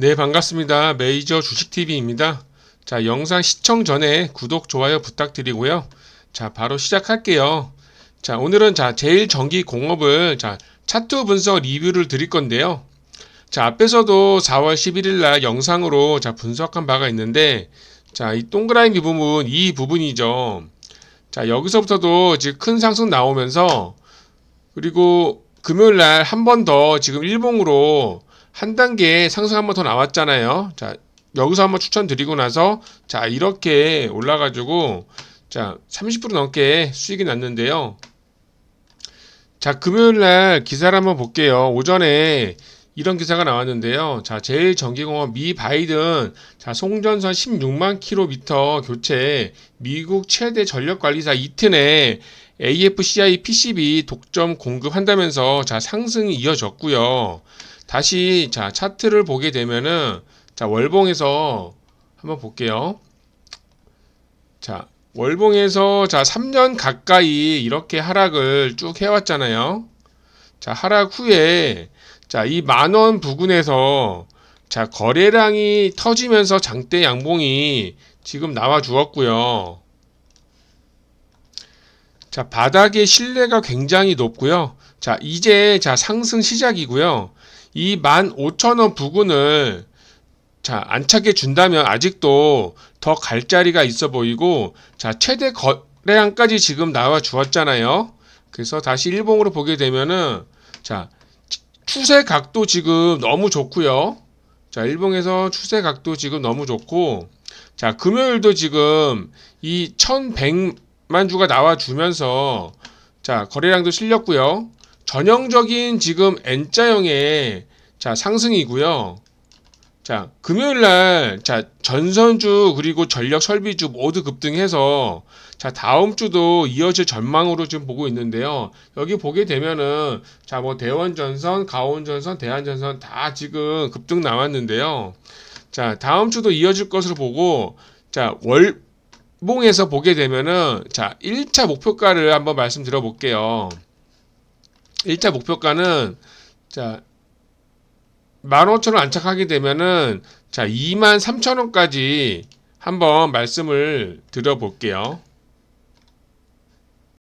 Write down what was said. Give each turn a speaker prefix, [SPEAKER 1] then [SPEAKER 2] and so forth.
[SPEAKER 1] 네, 반갑습니다. 메이저 주식TV입니다. 자, 영상 시청 전에 구독, 좋아요 부탁드리고요. 자, 바로 시작할게요. 자, 오늘은 자, 제일 전기 공업을 자, 차트 분석 리뷰를 드릴 건데요. 자, 앞에서도 4월 11일 날 영상으로 자, 분석한 바가 있는데 자, 이 동그라미 부분, 이 부분이죠. 자, 여기서부터도 지금 큰 상승 나오면서 그리고 금요일 날 한 번 더 지금 일봉으로 한 단계 상승 한 번 더 나왔잖아요. 자, 여기서 한번 추천드리고 나서 자, 이렇게 올라가지고 자, 30% 넘게 수익이 났는데요. 자, 금요일 날 기사를 한번 볼게요. 오전에 이런 기사가 나왔는데요. 자, 제일 전기공업 미 바이든 자, 송전선 16만 킬로미터 교체 미국 최대 전력 관리사 이튼에 AFCI PCB 독점 공급한다면서 자, 상승이 이어졌고요. 다시 자, 차트를 보게 되면은 자, 월봉에서 한번 볼게요. 자, 월봉에서 자, 3년 가까이 이렇게 하락을 쭉 해왔잖아요. 자, 하락 후에 자, 이 만원 부근에서 자, 거래량이 터지면서 장대 양봉이 지금 나와 주었고요. 자, 바닥의 신뢰가 굉장히 높고요. 자, 이제 자, 상승 시작이고요. 이 15,000원 부근을 자, 안착해 준다면 아직도 더 갈 자리가 있어 보이고 자, 최대 거래량까지 지금 나와 주었잖아요. 그래서 다시 일봉으로 보게 되면은 자, 추세 각도 지금 너무 좋고요. 자, 일봉에서 추세 각도 지금 너무 좋고 자, 금요일도 지금 이 1100 만 주가 나와 주면서 자, 거래량도 실렸고요. 전형적인 지금 N자형의 자, 상승이고요. 자, 금요일 날, 자, 전선주, 그리고 전력 설비주 모두 급등해서, 자, 다음 주도 이어질 전망으로 지금 보고 있는데요. 여기 보게 되면은, 자, 뭐, 대원전선, 가온전선, 대한전선 다 지금 급등 나왔는데요. 자, 다음 주도 이어질 것으로 보고, 자, 월 봉에서 보게 되면은, 자, 1차 목표가를 한번 말씀드려 볼게요. 1차 목표가는, 자, 15,000원 안착하게 되면은 자 23,000원까지 한번 말씀을 드려 볼게요.